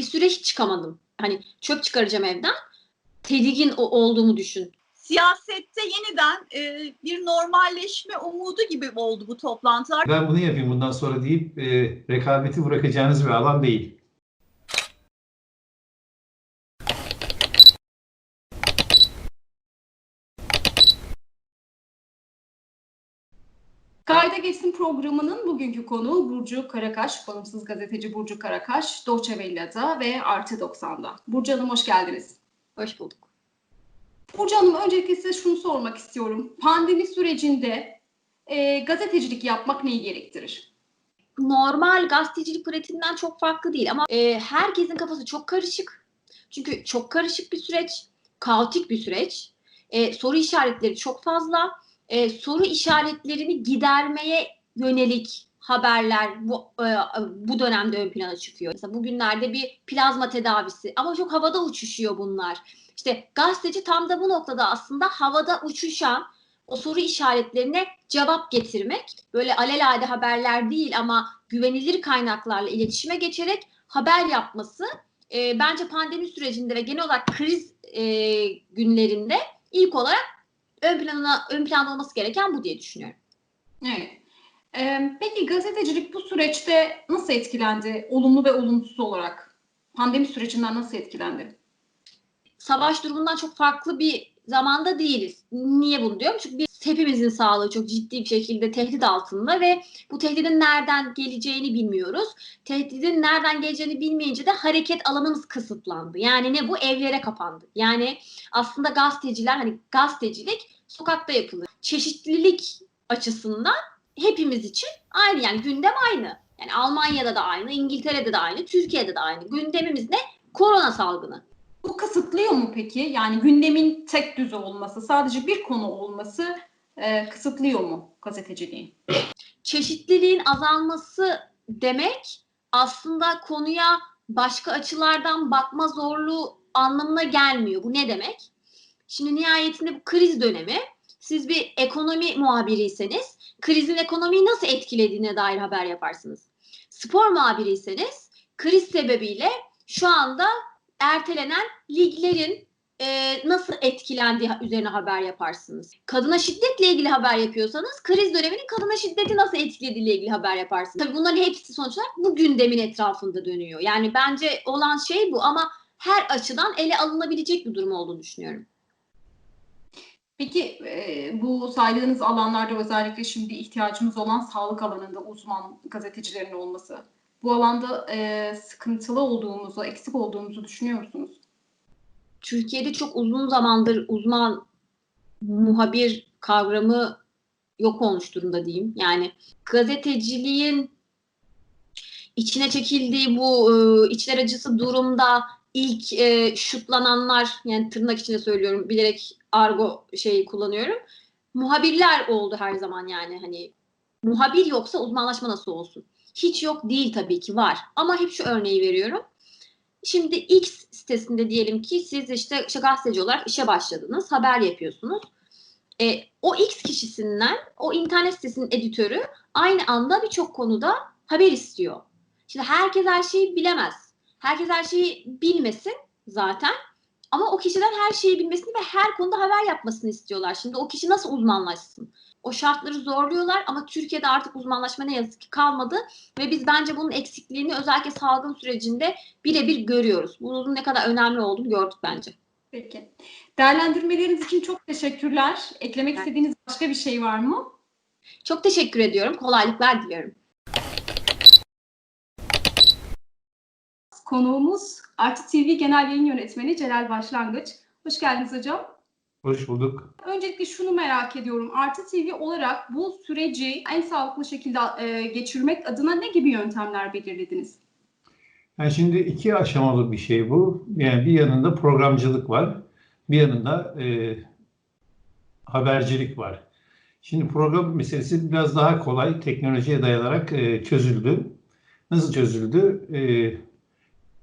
bir süre hiç çıkamadım. Hani çöp çıkaracağım evden. Tedirgin o- olduğumu düşün. Siyasette yeniden e, bir normalleşme umudu gibi oldu bu toplantılar. Ben bunu yapayım bundan sonra deyip e, rekabeti bırakacağınız bir alan değil. Kayda Geçsin programının bugünkü konuğu Burcu Karakaş, bağımsız gazeteci Burcu Karakaş, Doğçe Vella'da ve Artı 90'da. Burcu Hanım hoş geldiniz. Hoş bulduk. Burcu Hanım öncelikle size şunu sormak istiyorum. Pandemi sürecinde e, gazetecilik yapmak neyi gerektirir? Normal gazetecilik pratiğinden çok farklı değil ama e, herkesin kafası çok karışık. Çünkü çok karışık bir süreç, kaotik bir süreç. E, soru işaretleri çok fazla. E, soru işaretlerini gidermeye yönelik haberler bu e, bu dönemde ön plana çıkıyor. Mesela bugünlerde bir plazma tedavisi ama çok havada uçuşuyor bunlar. İşte gazeteci tam da bu noktada aslında havada uçuşan o soru işaretlerine cevap getirmek. Böyle alelade haberler değil ama güvenilir kaynaklarla iletişime geçerek haber yapması e, bence pandemi sürecinde ve genel olarak kriz e, günlerinde ilk olarak ön plana ön planda olması gereken bu diye düşünüyorum. Evet. E, peki gazetecilik bu süreçte nasıl etkilendi? Olumlu ve olumsuz olarak. Pandemi sürecinden nasıl etkilendi? Savaş durumundan çok farklı bir zamanda değiliz. Niye bunu diyorum? Çünkü biz hepimizin sağlığı çok ciddi bir şekilde tehdit altında ve bu tehdidin nereden geleceğini bilmiyoruz. Tehdidin nereden geleceğini bilmeyince de hareket alanımız kısıtlandı. Yani ne bu? Evlere kapandı. Yani aslında gazeteciler hani gazetecilik sokakta yapılır. Çeşitlilik açısından hepimiz için aynı yani gündem aynı. Yani Almanya'da da aynı, İngiltere'de de aynı, Türkiye'de de aynı. Gündemimiz ne? Korona salgını. Bu kısıtlıyor mu peki? Yani gündemin tek düze olması, sadece bir konu olması e, kısıtlıyor mu gazeteciliği? çeşitliliğin azalması demek aslında konuya başka açılardan bakma zorluğu anlamına gelmiyor. Bu ne demek? Şimdi nihayetinde bu kriz dönemi siz bir ekonomi muhabiriyseniz krizin ekonomiyi nasıl etkilediğine dair haber yaparsınız. Spor muhabiriyseniz kriz sebebiyle şu anda ertelenen liglerin e, nasıl etkilendiği üzerine haber yaparsınız. Kadına şiddetle ilgili haber yapıyorsanız kriz döneminin kadına şiddeti nasıl etkilediğiyle ilgili haber yaparsınız. Tabii bunların hepsi sonuç olarak bu gündemin etrafında dönüyor. Yani bence olan şey bu ama her açıdan ele alınabilecek bir durum olduğunu düşünüyorum. Peki e, bu saydığınız alanlarda özellikle şimdi ihtiyacımız olan sağlık alanında uzman gazetecilerin olması. Bu alanda e, sıkıntılı olduğumuzu, eksik olduğumuzu düşünüyor musunuz? Türkiye'de çok uzun zamandır uzman muhabir kavramı yok olmuş durumda diyeyim. Yani gazeteciliğin içine çekildiği bu e, içler acısı durumda ilk e, şutlananlar yani tırnak içinde söylüyorum bilerek argo şey kullanıyorum. Muhabirler oldu her zaman yani hani muhabir yoksa uzmanlaşma nasıl olsun? Hiç yok değil tabii ki var ama hep şu örneği veriyorum. Şimdi X sitesinde diyelim ki siz işte, işte gazeteci olarak işe başladınız, haber yapıyorsunuz. E, o X kişisinden o internet sitesinin editörü aynı anda birçok konuda haber istiyor. Şimdi herkes her şeyi bilemez. Herkes her şeyi bilmesin zaten. Ama o kişiden her şeyi bilmesini ve her konuda haber yapmasını istiyorlar. Şimdi o kişi nasıl uzmanlaşsın? O şartları zorluyorlar ama Türkiye'de artık uzmanlaşma ne yazık ki kalmadı ve biz bence bunun eksikliğini özellikle salgın sürecinde birebir görüyoruz. Bunun ne kadar önemli olduğunu gördük bence. Peki. Değerlendirmeleriniz için çok teşekkürler. Eklemek Ben- istediğiniz başka bir şey var mı? Çok teşekkür ediyorum. Kolaylıklar diliyorum. Konuğumuz Artı TV Genel Yayın Yönetmeni Celal Başlangıç. Hoş geldiniz hocam. Hoş bulduk. Öncelikle şunu merak ediyorum. Artı TV olarak bu süreci en sağlıklı şekilde e, geçirmek adına ne gibi yöntemler belirlediniz? Yani şimdi iki aşamalı bir şey bu. Yani bir yanında programcılık var, bir yanında e, habercilik var. Şimdi program meselesi biraz daha kolay teknolojiye dayanarak e, çözüldü. Nasıl çözüldü? E,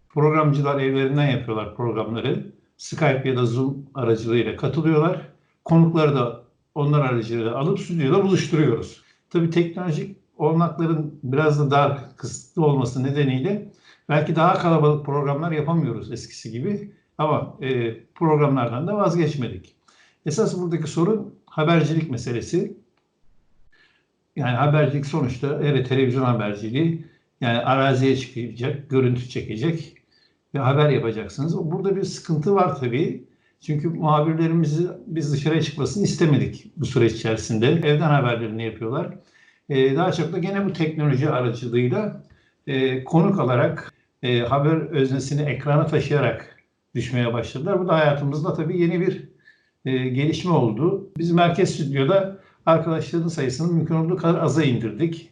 programcılar evlerinden yapıyorlar programları. Skype ya da Zoom aracılığıyla katılıyorlar. Konukları da onlar aracılığıyla alıp stüdyoda buluşturuyoruz. Tabii teknolojik olanakların biraz da dar kısıtlı olması nedeniyle Belki daha kalabalık programlar yapamıyoruz eskisi gibi ama e, programlardan da vazgeçmedik. Esas buradaki sorun habercilik meselesi. Yani habercilik sonuçta evet televizyon haberciliği yani araziye çıkacak, görüntü çekecek ve haber yapacaksınız. Burada bir sıkıntı var tabii. Çünkü muhabirlerimizi biz dışarıya çıkmasını istemedik bu süreç içerisinde. Evden haberlerini yapıyorlar. Ee, daha çok da gene bu teknoloji aracılığıyla e, konuk alarak e, haber öznesini ekrana taşıyarak düşmeye başladılar. Bu da hayatımızda tabii yeni bir e, gelişme oldu. Biz merkez stüdyoda arkadaşların sayısını mümkün olduğu kadar aza indirdik.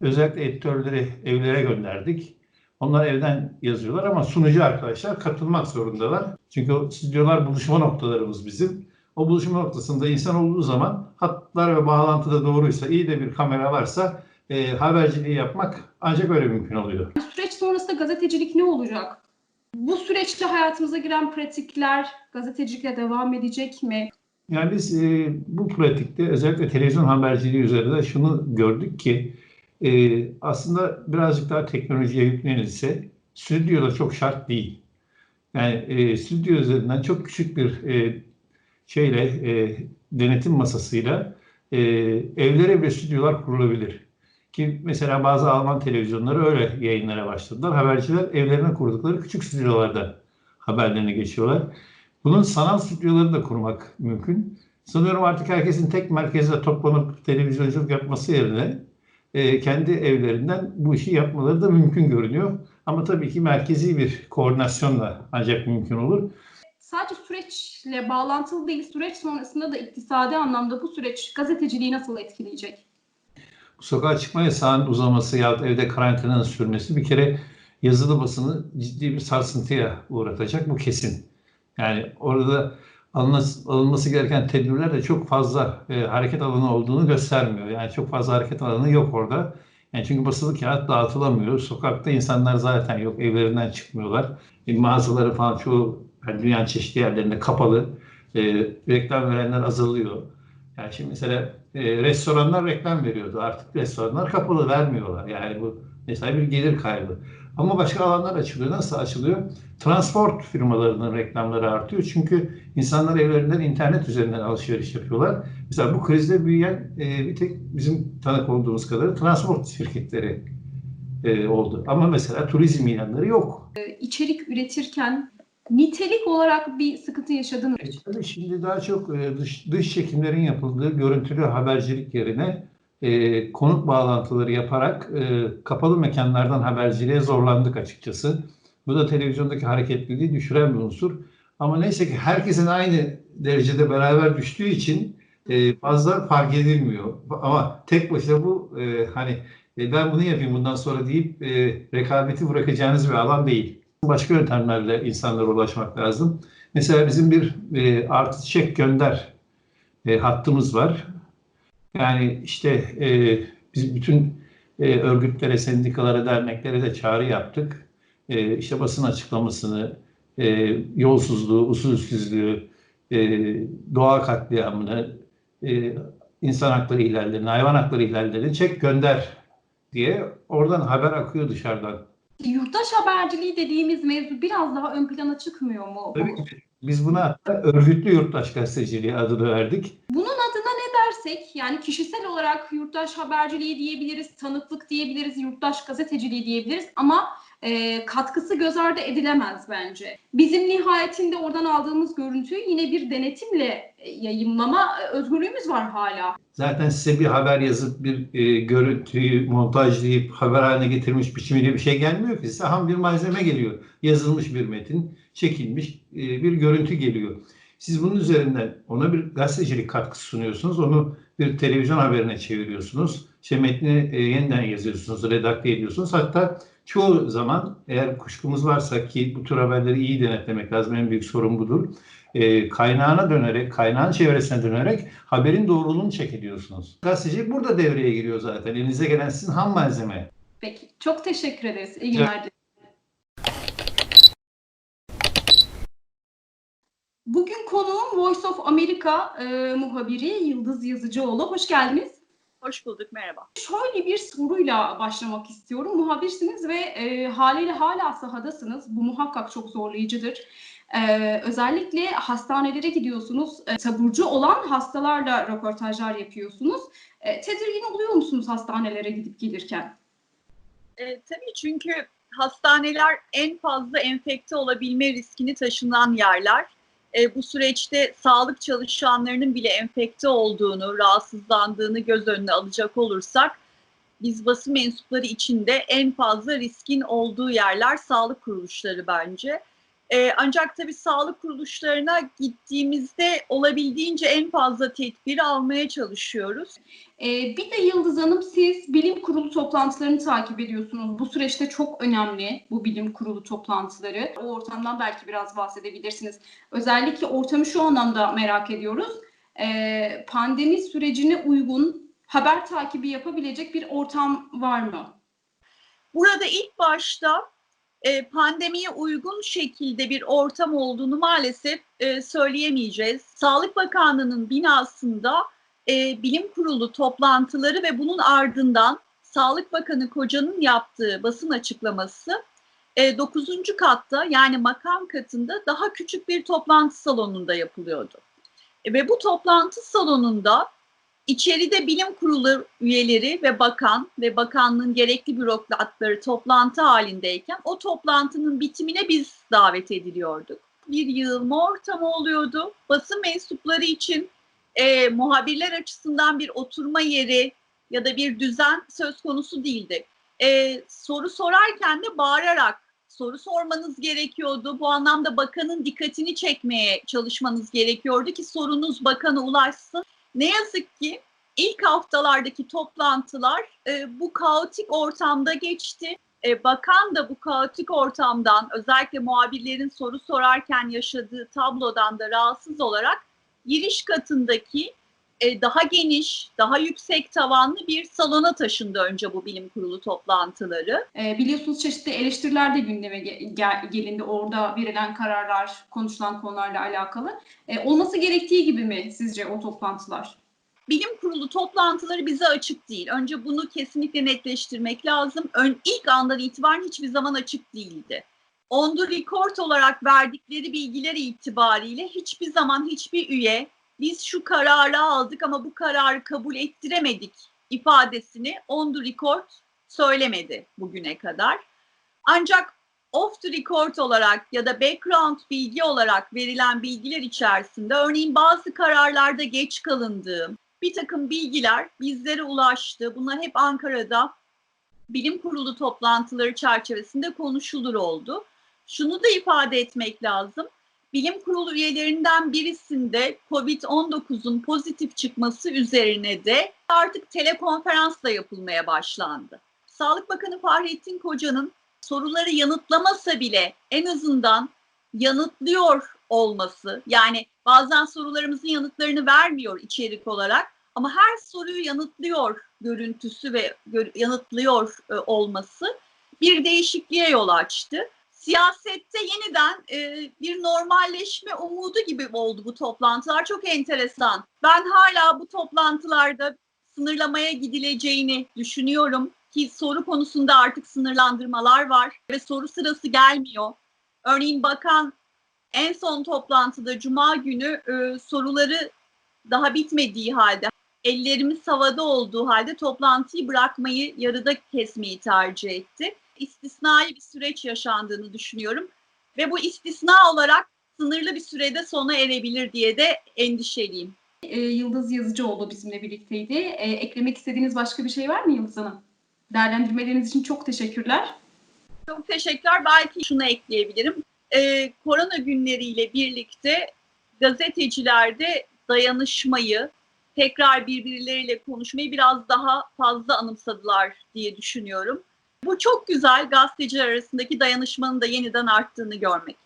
Özellikle editörleri evlere gönderdik. Onlar evden yazıyorlar ama sunucu arkadaşlar katılmak zorundalar. Çünkü o stüdyolar buluşma noktalarımız bizim. O buluşma noktasında insan olduğu zaman hatlar ve bağlantıda doğruysa, iyi de bir kamera varsa e, haberciliği yapmak ancak öyle mümkün oluyor. Süreç sonrasında gazetecilik ne olacak? Bu süreçte hayatımıza giren pratikler gazetecilikle devam edecek mi? Yani biz e, bu pratikte özellikle televizyon haberciliği üzerinde şunu gördük ki e, aslında birazcık daha teknolojiye yüklenilse stüdyoda çok şart değil. Yani e, stüdyo üzerinden çok küçük bir e, şeyle e, denetim masasıyla e, evlere bile stüdyolar kurulabilir. Ki mesela bazı Alman televizyonları öyle yayınlara başladılar. Haberciler evlerine kurdukları küçük stüdyolarda haberlerini geçiyorlar. Bunun sanal stüdyoları da kurmak mümkün. Sanıyorum artık herkesin tek merkezde toplanıp televizyonculuk yapması yerine e, kendi evlerinden bu işi yapmaları da mümkün görünüyor. Ama tabii ki merkezi bir koordinasyonla ancak mümkün olur. Sadece süreçle bağlantılı değil, süreç sonrasında da iktisadi anlamda bu süreç gazeteciliği nasıl etkileyecek? Sokağa çıkma yasağının uzaması ya da evde karantinanın sürmesi bir kere yazılı basını ciddi bir sarsıntıya uğratacak. Bu kesin. Yani orada alınması, alınması gereken tedbirler de çok fazla e, hareket alanı olduğunu göstermiyor. Yani çok fazla hareket alanı yok orada. Yani çünkü basılı kağıt dağıtılamıyor. Sokakta insanlar zaten yok. Evlerinden çıkmıyorlar. E, mağazaları falan çoğu yani dünyanın çeşitli yerlerinde kapalı. E, reklam verenler azalıyor. Yani şimdi mesela e, restoranlar reklam veriyordu. Artık restoranlar kapalı vermiyorlar. Yani bu mesela bir gelir kaybı. Ama başka alanlar açılıyor. Nasıl açılıyor? Transport firmalarının reklamları artıyor. Çünkü insanlar evlerinden internet üzerinden alışveriş yapıyorlar. Mesela bu krizde büyüyen e, bir tek bizim tanık olduğumuz kadarı transport şirketleri e, oldu. Ama mesela turizm ilanları yok. Ee, İçerik üretirken nitelik olarak bir sıkıntı yaşadın mı? E, tabii şimdi daha çok e, dış, dış çekimlerin yapıldığı görüntülü habercilik yerine e, konuk bağlantıları yaparak e, kapalı mekanlardan haberciliğe zorlandık açıkçası. Bu da televizyondaki hareketliliği düşüren bir unsur. Ama neyse ki herkesin aynı derecede beraber düştüğü için e, fazla fark edilmiyor. Ama tek başına bu e, hani e, ben bunu yapayım bundan sonra deyip e, rekabeti bırakacağınız bir alan değil. Başka yöntemlerle insanlara ulaşmak lazım. Mesela bizim bir e, artı çek gönder e, hattımız var. Yani işte e, biz bütün e, örgütlere, sendikalara, derneklere de çağrı yaptık. E, işte basın açıklamasını, e, yolsuzluğu, usulsüzlüğü, e, doğa katliamını, e, insan hakları ihlallerini, hayvan hakları ihlallerini çek gönder diye oradan haber akıyor dışarıdan. Yurttaş haberciliği dediğimiz mevzu biraz daha ön plana çıkmıyor mu? Tabii ki biz buna örgütlü yurttaş gazeteciliği adını verdik. Ne dersek yani kişisel olarak yurttaş haberciliği diyebiliriz, tanıklık diyebiliriz, yurttaş gazeteciliği diyebiliriz ama e, katkısı göz ardı edilemez bence. Bizim nihayetinde oradan aldığımız görüntüyü yine bir denetimle e, yayımlama e, özgürlüğümüz var hala. Zaten size bir haber yazıp bir e, görüntüyü montajlayıp haber haline getirmiş biçimiyle bir şey gelmiyor ki. Size ham bir malzeme geliyor. Yazılmış bir metin, çekilmiş e, bir görüntü geliyor. Siz bunun üzerinden ona bir gazetecilik katkısı sunuyorsunuz. Onu bir televizyon haberine çeviriyorsunuz. İşte metni e, yeniden yazıyorsunuz, redakte ediyorsunuz. Hatta çoğu zaman eğer kuşkumuz varsa ki bu tür haberleri iyi denetlemek lazım. En büyük sorun budur. E, kaynağına dönerek, kaynağın çevresine dönerek haberin doğruluğunu check ediyorsunuz. Gazetecilik burada devreye giriyor zaten. Elinize gelen sizin ham malzeme. Peki çok teşekkür ederiz. İyi günler dileriz. Bugün konuğum Voice of America e, muhabiri Yıldız Yazıcıoğlu. Hoş geldiniz. Hoş bulduk, merhaba. Şöyle bir soruyla başlamak istiyorum. Muhabirsiniz ve e, haliyle hala sahadasınız. Bu muhakkak çok zorlayıcıdır. E, özellikle hastanelere gidiyorsunuz. E, taburcu olan hastalarla röportajlar yapıyorsunuz. E, tedirgin oluyor musunuz hastanelere gidip gelirken? E, tabii çünkü hastaneler en fazla enfekte olabilme riskini taşınan yerler. E, bu süreçte sağlık çalışanlarının bile enfekte olduğunu, rahatsızlandığını göz önüne alacak olursak biz basın mensupları için de en fazla riskin olduğu yerler sağlık kuruluşları bence. E, ancak tabii sağlık kuruluşlarına gittiğimizde olabildiğince en fazla tedbir almaya çalışıyoruz. E, bir de Yıldız Hanım siz bilim kurulu toplantılarını takip ediyorsunuz. Bu süreçte çok önemli bu bilim kurulu toplantıları. O ortamdan belki biraz bahsedebilirsiniz. Özellikle ortamı şu anlamda merak ediyoruz. E, pandemi sürecine uygun haber takibi yapabilecek bir ortam var mı? Burada ilk başta e, pandemiye uygun şekilde bir ortam olduğunu maalesef e, söyleyemeyeceğiz. Sağlık Bakanlığı'nın binasında e, bilim kurulu toplantıları ve bunun ardından Sağlık Bakanı Koca'nın yaptığı basın açıklaması e, 9. katta yani makam katında daha küçük bir toplantı salonunda yapılıyordu. Ve bu toplantı salonunda İçeride bilim kurulu üyeleri ve bakan ve bakanlığın gerekli bürokratları toplantı halindeyken o toplantının bitimine biz davet ediliyorduk. Bir yığılma ortamı oluyordu. Basın mensupları için e, muhabirler açısından bir oturma yeri ya da bir düzen söz konusu değildi. E, soru sorarken de bağırarak soru sormanız gerekiyordu. Bu anlamda bakanın dikkatini çekmeye çalışmanız gerekiyordu ki sorunuz bakana ulaşsın. Ne yazık ki ilk haftalardaki toplantılar e, bu kaotik ortamda geçti. E, bakan da bu kaotik ortamdan özellikle muhabirlerin soru sorarken yaşadığı tablodan da rahatsız olarak giriş katındaki e, daha geniş, daha yüksek tavanlı bir salona taşındı önce bu bilim kurulu toplantıları. E, biliyorsunuz çeşitli eleştiriler de gündeme ge- gel- gelindi. Orada verilen kararlar, konuşulan konularla alakalı. E, olması gerektiği gibi mi sizce o toplantılar? bilim kurulu toplantıları bize açık değil. Önce bunu kesinlikle netleştirmek lazım. Ön, ilk andan itibaren hiçbir zaman açık değildi. On the record olarak verdikleri bilgiler itibariyle hiçbir zaman hiçbir üye biz şu kararı aldık ama bu kararı kabul ettiremedik ifadesini on the record söylemedi bugüne kadar. Ancak off the record olarak ya da background bilgi olarak verilen bilgiler içerisinde örneğin bazı kararlarda geç kalındığı, bir takım bilgiler bizlere ulaştı. Bunlar hep Ankara'da bilim kurulu toplantıları çerçevesinde konuşulur oldu. Şunu da ifade etmek lazım. Bilim kurulu üyelerinden birisinde COVID-19'un pozitif çıkması üzerine de artık telekonferansla yapılmaya başlandı. Sağlık Bakanı Fahrettin Koca'nın soruları yanıtlamasa bile en azından yanıtlıyor olması yani bazen sorularımızın yanıtlarını vermiyor içerik olarak ama her soruyu yanıtlıyor görüntüsü ve yanıtlıyor e, olması bir değişikliğe yol açtı. Siyasette yeniden e, bir normalleşme umudu gibi oldu bu toplantılar. Çok enteresan. Ben hala bu toplantılarda sınırlamaya gidileceğini düşünüyorum ki soru konusunda artık sınırlandırmalar var ve soru sırası gelmiyor. Örneğin bakan en son toplantıda cuma günü e, soruları daha bitmediği halde ellerimiz havada olduğu halde toplantıyı bırakmayı yarıda kesmeyi tercih etti. İstisnai bir süreç yaşandığını düşünüyorum ve bu istisna olarak sınırlı bir sürede sona erebilir diye de endişeliyim. E, Yıldız Yazıcıoğlu bizimle birlikteydi. E, eklemek istediğiniz başka bir şey var mı Yıldız Hanım? Değerlendirmeleriniz için çok teşekkürler. Çok teşekkürler. Belki şunu ekleyebilirim. Ee, korona günleriyle birlikte gazetecilerde dayanışmayı, tekrar birbirleriyle konuşmayı biraz daha fazla anımsadılar diye düşünüyorum. Bu çok güzel gazeteciler arasındaki dayanışmanın da yeniden arttığını görmek.